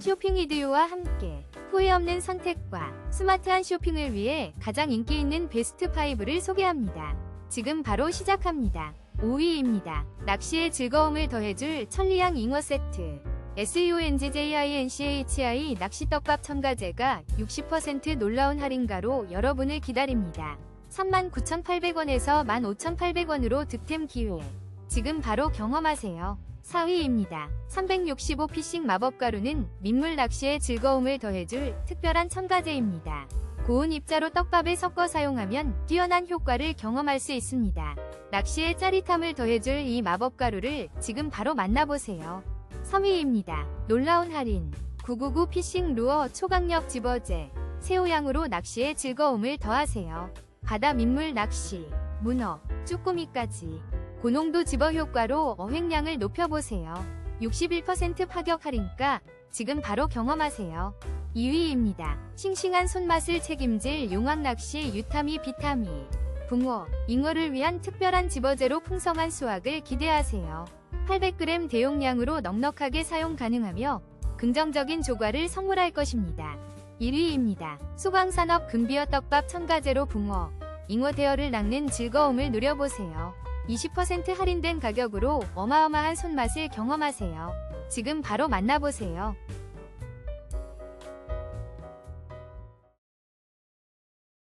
쇼핑 이디오와 함께 후회 없는 선택과 스마트한 쇼핑을 위해 가장 인기 있는 베스트 5를 소개합니다. 지금 바로 시작합니다. 5위입니다. 낚시의 즐거움을 더해줄 천리향 잉어 세트. SEONGJINCHI 낚시떡밥 첨가제가 60% 놀라운 할인가로 여러분을 기다립니다. 39,800원에서 15,800원으로 득템 기회. 지금 바로 경험하세요. 4위입니다. 365 피싱 마법가루는 민물 낚시의 즐거움을 더해줄 특별한 첨가제입니다. 고운 입자로 떡밥에 섞어 사용하면 뛰어난 효과를 경험할 수 있습니다. 낚시의 짜릿함을 더해줄 이 마법가루를 지금 바로 만나보세요. 3위입니다. 놀라운 할인 999 피싱 루어 초강력 집어제 새우향으로 낚시의 즐거움을 더하세요. 바다 민물 낚시, 문어, 쭈꾸미까지 고농도 집어 효과로 어획량을 높여보세요. 61% 파격 할인가 지금 바로 경험하세요. 2위입니다. 싱싱한 손맛을 책임질 용왕낚시 유타미 비타미 붕어, 잉어를 위한 특별한 집어제로 풍성한 수확을 기대하세요. 800g 대용량으로 넉넉하게 사용 가능하며 긍정적인 조과를 선물할 것입니다. 1위입니다. 수광산업 금비어 떡밥 첨가제로 붕어, 잉어 대어를 낚는 즐거움을 누려보세요. 20% 할인된 가격으로 어마어마한 손맛을 경험하세요. 지금 바로 만나보세요.